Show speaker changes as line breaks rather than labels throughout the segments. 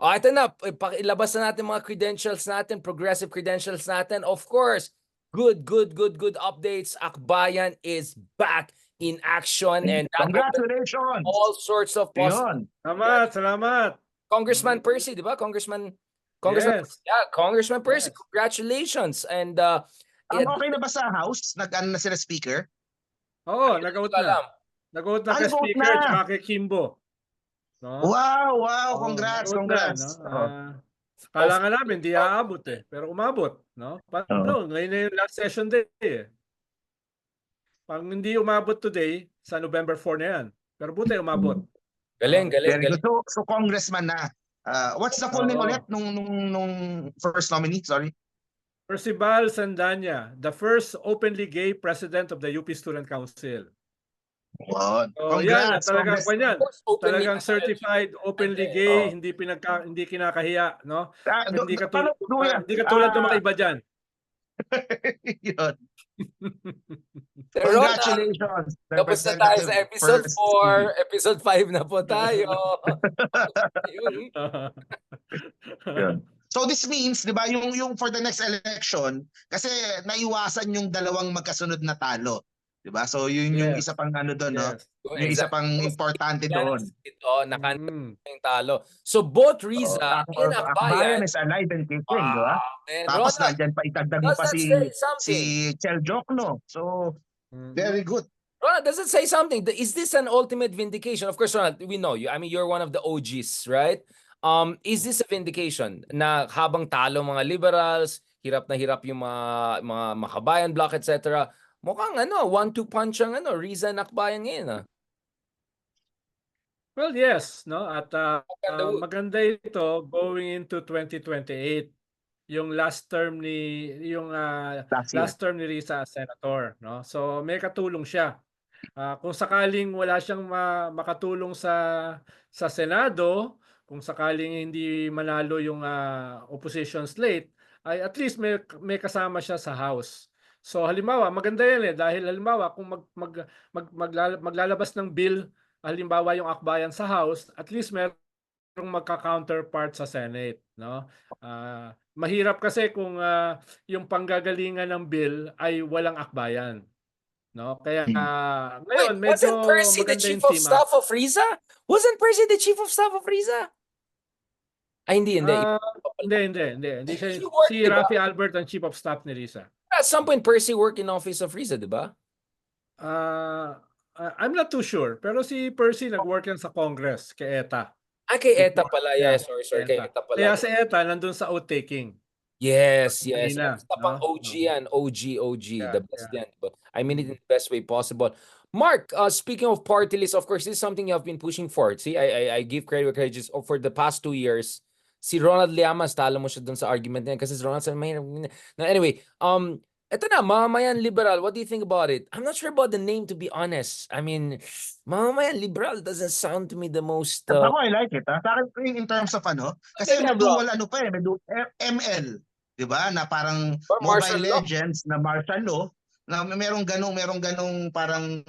Oh, ito na, eh, pakilabas na natin mga credentials natin, progressive credentials natin. Of course, good, good, good, good updates. Akbayan is back in action and
Congratulations!
all sorts of.
Yun.
Salamat, salamat.
Congressman Percy, di ba? Congressman, Congressman,
Yes.
yeah, Congressman Percy,
Yes.
congratulations. And uh,
Ang
Yeah,
okay na ba sa House? Nag-ano na sila speaker?
Oo, nag-out na. Nag-out na kay speaker
na.
tsaka kay Kimbo. No?
Wow, wow, congrats,
na,
congrats.
no?
Oo.
Ah, kala nga namin, di aabot eh. Pero umabot, no? Paano? Ngayon na yung last session day eh. Pag hindi umabot today, sa November 4 na yan. Pero buti umabot.
Galing, galing,
Very
galing.
So, so congressman na. Uh, what's the full name
Oo.
ulit nung, nung, nung first nominee? Sorry.
Percival Sandanya, the first openly gay president of the UP Student Council.
Wow.
So yan,
Congrats,
talagang
course, openly
Talagang certified, openly gay,
Oo.
hindi pinagka, hindi kinakahiya, no?
Ah, do-
Hindi
do yan?
hindi katulad ng mga
Ah,
iba diyan.
yun. Congratulations.
Tapos na tayo sa episode
Percy.
4, episode 5 na po tayo. Yun.
So this means, 'di ba, yung yung for the next election kasi naiwasan yung dalawang magkasunod na talo, 'di ba? So yun yung
Yes.
isa pang ano doon, no?
Yes.
Yung isa pang importante doon.
Ito, nakan
Mm.
yung talo. So both Riza
Oo,
and
Akbayan is alive and kicking, 'di ba?
Wow, man.
Tapos
Ronald,
nandiyan pa itagdag mo pa si si? Chel Jokno. So
Mhm.
very good.
Ronald, does it say something? Is this an ultimate vindication? Of course, Ronald, we know you. I mean, you're one of the OGs, right? Um, is this a vindication na habang talo mga liberals, hirap na hirap yung mga, mga makabayan block, etc. Mukhang ano, one-two punch ang ano, Riza and Akbayan ngayon. Ah.
Well, yes, no? At ah,
Maganda wo-
maganda ito going into 2028. Yung last term ni yung ah,
Last year.
last term ni Risa as senator, no? So may katulong siya. Ah, kung sakaling wala siyang ma- makatulong sa sa Senado, kung sakaling hindi manalo yung ah, opposition slate, ay at least may may kasama siya sa House. So halimbawa, maganda yan eh dahil halimbawa kung mag, mag, mag, maglala- maglalabas ng bill halimbawa yung akbayan sa House, at least merong magka-counterpart sa Senate, no? Ah, mahirap kasi kung ah, yung panggagalingan ng bill ay walang akbayan. No? Kaya
Hmm.
ah,
Wait,
ngayon medyo
wasn't Percy the chief of staff of Riza? Wasn't Percy the chief of staff of Riza? Ay, hindi, hindi.
Ah, hindi, hindi, hindi. Hindi siya, si? Rafi Albert ang chief of staff ni Risa.
At some point, Percy worked in office of Riza, di ba?
Ah, ah, I'm not too sure, pero si Percy nag-work yan sa Congress kay ETA.
Ah, kay ETA pala.
Yeah,
sorry, sorry. Kay
ETA.
Pala.
Kaya si ETA nandun sa oath-taking.
Yes, yes.
Kanina,
Basta pang
no?
OG yan. OG, OG.
Yeah,
the best
yeah.
yan. But I mean it in the best way possible. Mark, uh, speaking of party list, of course, this is something you have been pushing for. See, I, I, I give credit where credit is oh, for the past two years. Si Ronald Llamas, talo mo siya dun sa argument niya kasi si Ronald. No, anyway, um, eto na, Mamamayan Liberal, what do you think about it? I'm not sure about the name, to be honest. I mean, Mamamayan Liberal doesn't sound to me the most... Uh,
Ako, I like it. Ha? Sa akin, in terms of ano, kasi
Okay,
may dual ano pa eh, may dual ML. Di ba? Na parang
Or
Mobile
law.
Legends na martial law na may- merong ganong merong ganong parang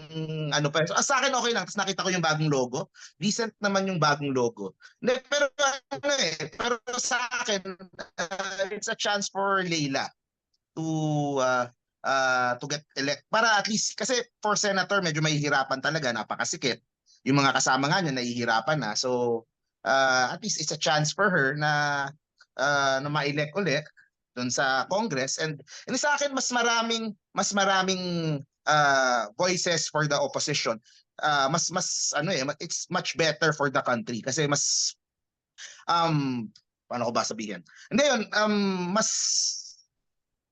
ano pa. So, ah, sa akin okay lang. Tapos nakita ko yung bagong logo. Decent naman yung bagong logo. Pero ano eh, pero sa akin uh, it's a chance for Leila to uh, uh, to get elect para at least kasi for senator medyo mahihirapan talaga napakasikip. Yung mga kasama nga niya nahihirapan na. So uh, at least it's a chance for her na uh, na ma-elect ulit doon sa Congress. And, and sa akin mas maraming mas maraming uh, voices for the opposition. Uh, mas mas ano eh it's much better for the country. Kasi mas um paano ko ba sabihin? Hindi um mas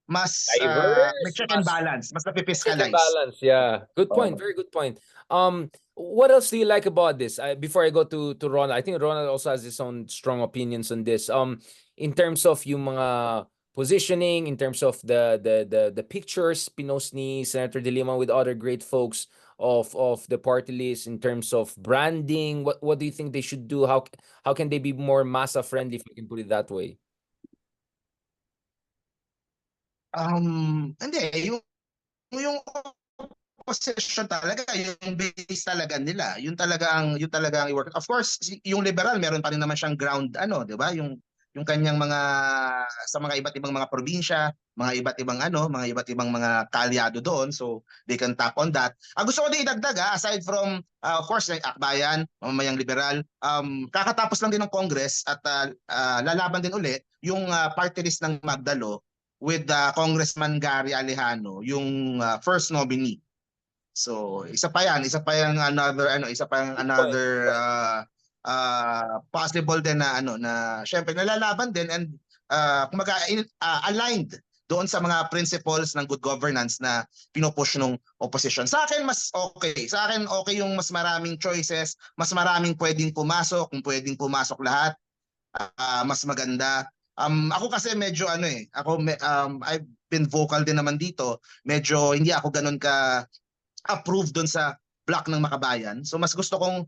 mas uh,
Diverse,
may check and
mas-
balance mas
Check and balance, yeah. Good point.
Oo.
Very good point. Um, what else do you like about this? I, before I go to to Ronald, I think Ronald also has his own strong opinions on this. Um, in terms of yung mga positioning, in terms of the the the the pictures, pinost ni Senator De Lima with other great folks of of the party list in terms of branding. What what do you think they should do? How how can they be more massa friendly, if I can put it that way?
Um, hindi, yung yung opposition talaga yung base talaga nila. Yun talaga ang yun talaga ang work. Of course, yung liberal meron pa rin naman siyang ground ano, 'di ba? Yung yung kanyang mga sa mga iba't ibang mga probinsya, mga iba't ibang ano, mga iba't ibang mga kalyado doon. So they can tap on that. Ang gusto ko din idagdag ah, aside from ah, of course like Akbayan, mamamayang liberal, um kakatapos lang din ng Congress at ah, ah, lalaban din uli yung ah, party list ng Magdalo with uh, Congressman Gary Alejano, yung uh, first nominee. So, isa pa yan, isa pa yung another ano, isa pa yung another uh, uh, possible din na ano na syempre nalalaban din and uh, kumaga uh, aligned doon sa mga principles ng good governance na pinupush ng opposition. Sa akin mas okay. Sa akin okay yung mas maraming choices, mas maraming pwedeng pumasok, kung pwedeng pumasok lahat, ah, mas maganda. Um, ako kasi medyo ano eh, ako me- um, I've been vocal din naman dito. Medyo hindi ako ganun ka approve doon sa block ng makabayan. So mas gusto kong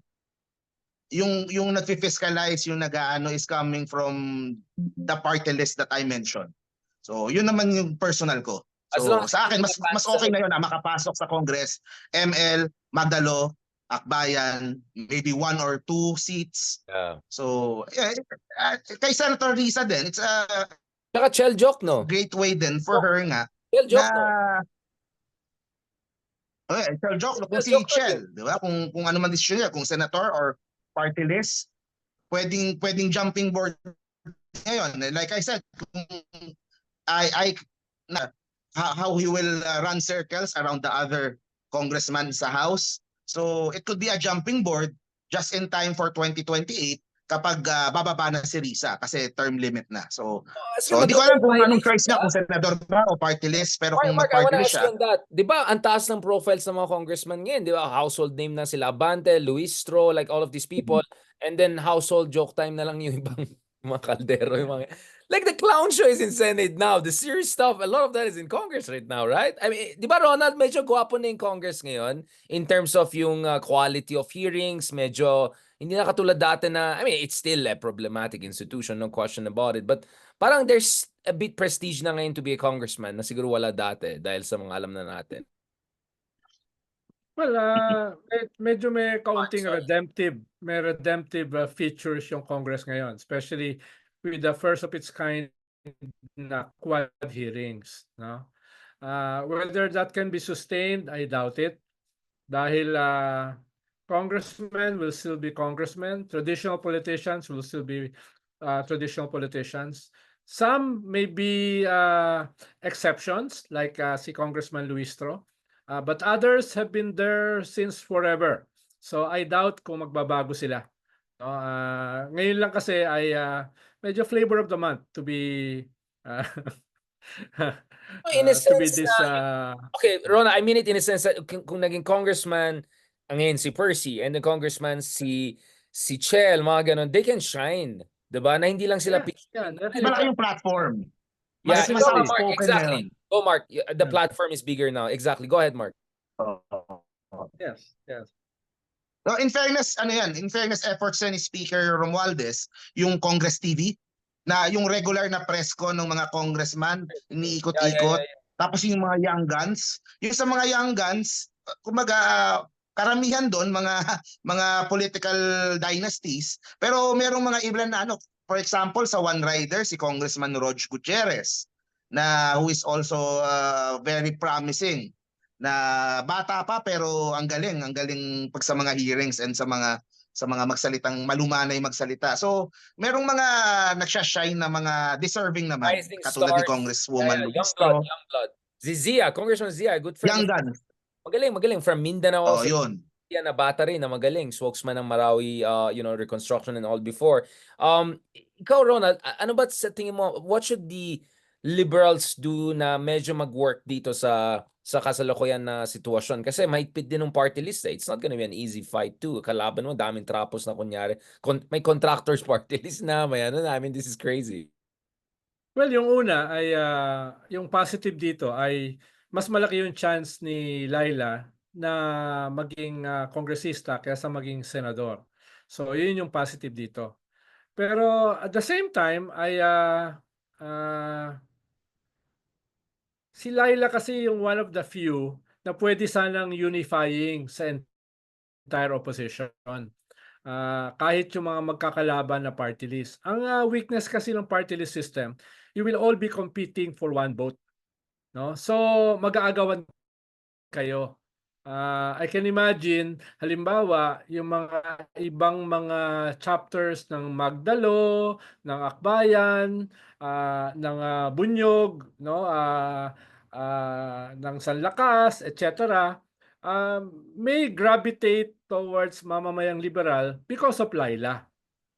yung yung nagfi-fiscalize yung nag-aano is coming from the party list that I mentioned. So yun naman yung personal ko. So sa akin mas mas okay na yun na makapasok sa Congress, ML, Magdalo, Akbayan, maybe one or two seats.
Yeah.
So yeah, uh, kay Senator Risa din, it's a
Tsaka Chel Joke, no?
great way din for her nga
Chel Joke, no?
na Okay, Chel Joke, kung
Chel
si
Joke
Chel, di ba? Kung kung ano man decision niya, kung senator or party list, pwedeng pwedeng jumping board ngayon. Like I said, kung I I na how, how he will uh, run circles around the other congressman sa house. So it could be a jumping board just in time for 2028 kapag uh, bababa na si Risa kasi term limit na. So
As
So,
you
di ko alam kung anong choice niya, kung senador ba o party list, pero
Mark,
kung mag-party list siya,
that. Di ba, ang taas ng profiles ng mga congressman ngayon, di ba? Household name na sila Abante, Luis Stro, like all of these people. And then household joke time na lang yung ibang mga kaldero. Yung mga... Like the clown show is in Senate now. The serious stuff, a lot of that is in Congress right now, right? I mean, di ba Ronald, medyo gwapo na yung Congress ngayon in terms of yung uh, quality of hearings, medyo hindi na katulad dati na, I mean, it's still a problematic institution, no question about it. But parang there's a bit prestige na ngayon to be a congressman na siguro wala dati dahil sa mga alam na natin.
Well, ah, med- medyo may kaunting redemptive, may redemptive ah, features yung Congress ngayon, especially with the first of its kind na quad hearings, no? Ah, whether that can be sustained, I doubt it. Dahil ah, congressmen will still be congressmen, traditional politicians will still be ah, traditional politicians. Some may be ah, exceptions, like ah, si Congressman Luistro. Uh, but others have been there since forever. So I doubt kung magbabago sila. No, ah, ngayon lang kasi ay ah, medyo flavor of the month to be ah,
In a
ah, to be
sense
this
na-
ah,
Okay, Rona, I mean it in a sense that kung, kung naging congressman ang ngayon si Percy and the congressman si si Chel, mga ganun, they can shine. 'Di ba? Na hindi lang sila
yeah, yeah,
malaki yung platform.
Yeah,
Mas-
Mark,
outspoken
exactly. Go Mark, Y- the
Yeah.
platform is bigger now. Exactly. Go ahead, Mark.
Yes, yes.
No, in fairness, ano yan, in fairness efforts ni Speaker Romualdez, yung Congress TV, na yung regular na press ko ng mga congressman, iniikot-ikot, tapos yung mga young guns, yung sa mga young guns, uh, kumaga karamihan doon mga mga political dynasties, pero merong mga ilan na ano, for example sa One Rider si Congressman Rog Gutierrez na who is also uh, very promising na bata pa pero ang galing, ang galing pag sa mga hearings and sa mga sa mga magsalitang malumanay magsalita. So, merong mga nagsha-shine na mga deserving naman
Rising
katulad ni
stars.
Congresswoman
Yeah, yeah, young blood, young blood. Si Zia, Congressman Zia, good friend.
Young gun.
Magaling, magaling. From Mindanao.
Oh, yun.
Yan na bata rin na magaling, spokesman ng Marawi, uh, you know, reconstruction and all before. Um, ikaw, Ronald, ano ba sa tingin mo, what should the liberals do na medyo mag-work dito sa sa kasalukuyan na sitwasyon? Kasi mahigpit din ng party list eh. It's not gonna be an easy fight too. Kalaban mo, daming trapos na kunyari. Con- may contractors party list na, may ano na. I mean, this is crazy.
Well, yung una ay ah, yung positive dito ay mas malaki yung chance ni Laila na maging ah, kongresista kaysa maging senador. So, yun yung positive dito. Pero at the same time ay ah, ah, si Laila kasi yung one of the few na pwede sanang unifying sa entire opposition. Ah, kahit yung mga magkakalaban na party list. Ang ah, weakness kasi ng party list system, you will all be competing for one vote. No? So, mag-aagawan kayo. Ah, I can imagine, halimbawa, yung mga ibang mga chapters ng Magdalo, ng Akbayan, ah, ng ah, Bunyog, no? Ah, ah, ng Sanlakas, etc. um, may gravitate towards mamamayang liberal because of Laila.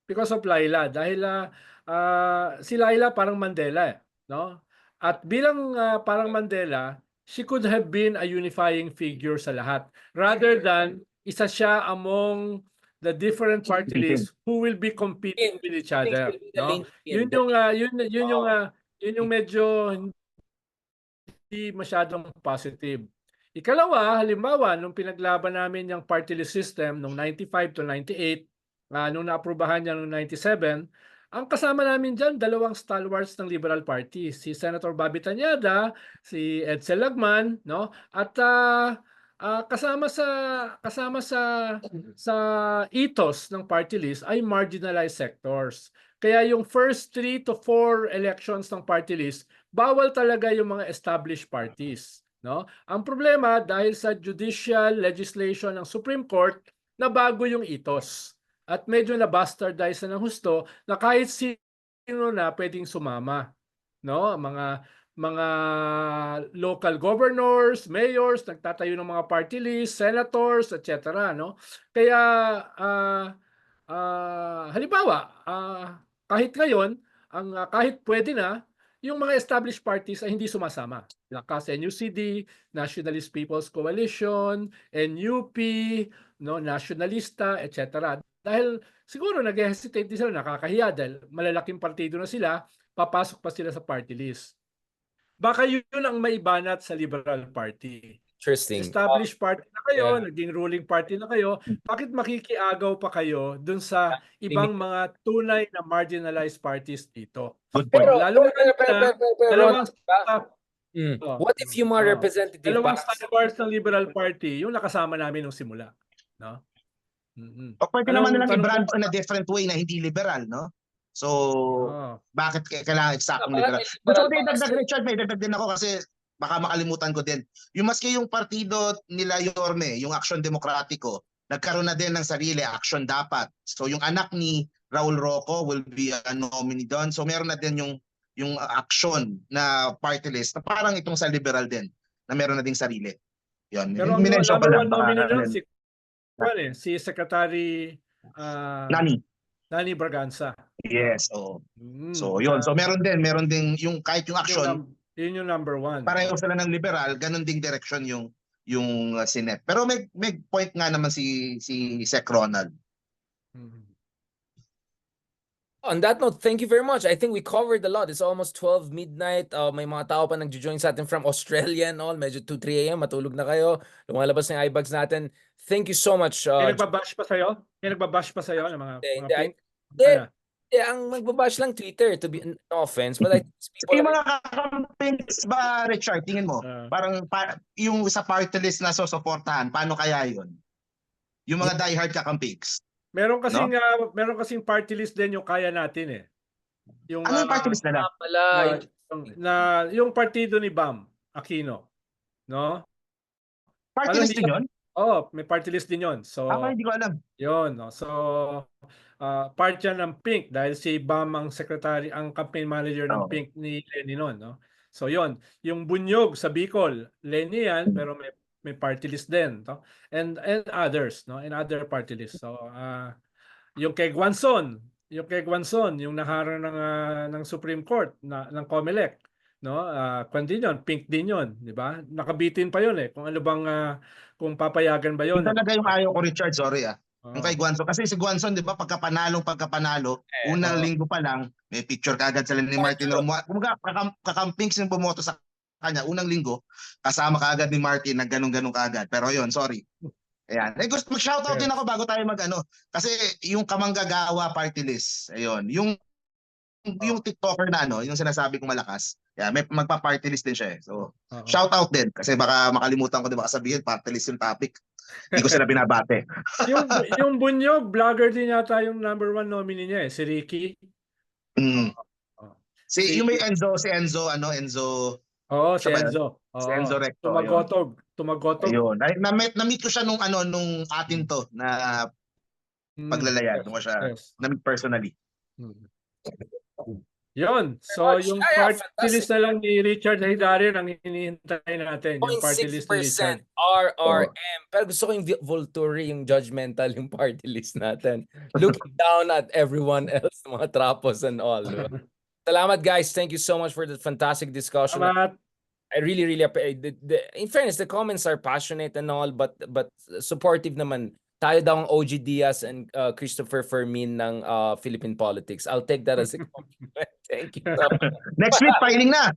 Because of Laila. Dahil ah, ah, si Laila parang Mandela, eh, no? At bilang ah, parang Mandela, she could have been a unifying figure sa lahat. Rather than isa siya among the different party lists who will be competing with each other no? yun yung ah, yun yun yung ah, yun yung medyo hindi masyadong positive. Ikalawa halimbawa nung pinaglaban namin yung party list system nung 95 to 98 ah, nung naaprubahan niya nung 97 ang kasama namin dyan, dalawang stalwarts ng Liberal Party, si Senator Bobby Tanyada, si Edsel Lagman, no? At ah, ah, kasama sa kasama sa sa ethos ng party list ay marginalized sectors. Kaya yung first three to four elections ng party list, bawal talaga yung mga established parties, no? Ang problema dahil sa judicial legislation ng Supreme Court, nabago yung ethos at medyo na bastardize na ng husto na kahit sino na pwedeng sumama no mga mga local governors, mayors, nagtatayo ng mga party list, senators, etc. no kaya ah ah, halimbawa ah, kahit ngayon ang ah, kahit pwede na yung mga established parties ay hindi sumasama. Lakas NUCD, Nationalist People's Coalition, NUP, no, Nationalista, etc. Dahil siguro nag-hesitate din sila, nakakahiya dahil malalaking partido na sila, papasok pa sila sa party list. Baka yun ang maibanat sa Liberal Party.
Interesting.
Established party na kayo,
Yeah.
naging ruling party na kayo, bakit makikiagaw pa kayo dun sa ibang mga tunay na marginalized parties dito?
Good point.
Pero,
Lalo
pero,
na-
pero, pero, pero, pero,
Dalawang
Mm.
Oh.
What if yung mga
Oh.
representative
dalawang
box-
stalwarts ng Liberal Party, yung nakasama namin nung simula, no? Mhm.
O pwede
Anong
naman nilang
tanong
i-brand
mo?
in a different way na hindi liberal, no? So,
Oh.
bakit kailangan eksaktong liberal? Gusto ko din dagdag. Richard, may dagdag din ako kasi baka makalimutan ko din. Yung maski yung partido nila Yorme, yung Aksyon Demokratiko, nagkaroon na din ng sarili, action dapat. So yung anak ni Raul Roco will be a nominee doon. So meron na din yung yung action na party list na parang itong sa liberal din na meron na ding sarili. Yun.
Pero ang number one nominee doon si, ano eh, si Secretary ah,
Nani.
Nani Braganza.
Yes. So,
Mm,
so yun. So meron din, meron ding yung kahit yung
yun
action,
ang- yun yung number one.
pareho sila ng liberal, ganun ding direction yung yung uh, Senate. Pero may may point nga naman si si Sec Ronald.
Mhm.
On that note, thank you very much. I think we covered a lot. It's almost 12 midnight. Uh, may mga tao pa nag-join sa atin from Australia and all. Medyo 2, 3 a.m. Matulog na kayo. Lumalabas na yung iBags natin. Thank you so much.
May
Uh,
nagbabash pa sa'yo? May nagbabash pa sa'yo ng mga,
Hindi,
mga
hindi? Hindi,
Ano?
hindi, ang magbabash lang Twitter to be no offense, but I think people
Yung mga campaigns ba, Richard, tingin mo?
Ah.
Parang pa, yung sa party list na susuportahan, paano kaya yun? Yung mga diehard kakampings.
Meron kasing ah, meron kasing party list din yung kaya natin eh. Yung
Ano yung
ah,
party list nila?
Ah, pala.
na, na yung partido ni Bam Aquino, no?
Party
ano,
list din yun?
Oh, may party list din 'yon. So
Ako hindi ko alam.
Yun, no? So, ah, part yan ng Pink dahil si Bam ang secretary, ang campaign manager ng
Oo.
Pink ni Lenny noon, no? So, yun. Yung Bunyog sa Bicol, Lenny yan, pero may may party list din, no? And and others, no? And other party list. So, ah, yung kay Guanzon, yung kay Guanzon, yung naharang ng ah, ng Supreme Court na ng COMELEC, no? Ah, kwan din yun, pink din yun, di ba? Nakabitin pa yun eh. Kung ano bang ah, kung papayagan ba yun.
Yun talaga yung ayaw ko, Richard. Sorry ah.
Oo.
Yung kay Guanzon. Kasi si Guanzon, di ba, pagkapanalong pagkapanalo,
Eh,
unang
oo.
linggo pa lang, may picture kagad sila ni Martin Romualdez. Kumbaga, kakam- kakampings yung bumoto sa kanya, unang linggo, kasama kaagad ni Martin na ganun-ganun kaagad. Pero yun, sorry. Ayan. Eh, gusto mag-shoutout din ako bago tayo mag-ano. Kasi yung kamanggagawa party list, ayun. Yung yung TikToker na ano, yung sinasabi kong malakas. Yeah, may magpa-party list din siya eh. So,
Oo.
shout out din kasi baka makalimutan ko 'di ba sabihin party list yung topic. Hindi ko sila binabate.
yung, yung Bunyog, vlogger din yata yung number one nominee niya eh, si Ricky.
Mm.
Oh.
Si yung may Enzo, si Enzo ano, Enzo,
Oo, si
Siya ba yun?
Enzo.
si
Oo.
Enzo Recto. ayun.
Tumagotog. Tumagotog.
Ayun. Na, na-meet, na-meet ko siya nung ano nung atin to na
Mm,
paglalaya.
yes,
Doon ko siya
yes.
na-meet personally.
Mm. Yun. So,
much.
yung
Ay,
party
fantastic.
list na lang ni Richard Hidarian ang hinihintay natin. Yung party list ni Richard.
0.6% RRM. Pero gusto ko yung vi- Volturi, yung judgmental, yung party list natin. Looking down at everyone else, mga trapos and all. di ba? Salamat guys. Thank you so much for the fantastic discussion.
Salamat.
I really, really appreciate the, the, in fairness, the comments are passionate and all, but but supportive naman. Tayo daw ang OG Diaz and uh, Christopher Fermin ng uh, Philippine politics. I'll take that as a compliment. Thank you.
Next week filing na.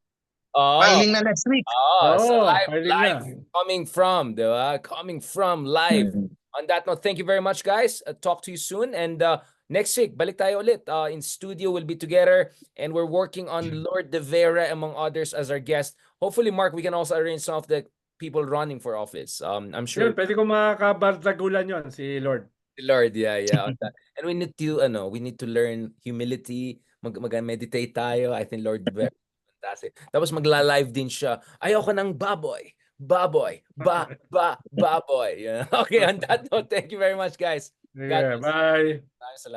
Oh,
Filing na next week.
oh, so
Oh,
live, live
na.
coming from, di ba? Coming from live. On that note, thank you very much, guys. Uh, talk to you soon. And uh, next week, balik tayo ulit. Uh, in studio, we'll be together. And we're working on Lord De Vera, among others, as our guest. Hopefully, Mark, we can also arrange some of the people running for office. Um, I'm sure
Yun, pwede ko makakabardagulan yon si Lord.
Lord, yeah, yeah. And we need to, ano, we need to learn humility. Mag, mag-meditate tayo. I think Lord De Vera, fantastic. Tapos magla-live din siya. Ayoko ng baboy. Baboy. Ba, ba, baboy. Yeah. Okay, on that note, thank you very much, guys.
Yeah, bye.
Maraming salamat.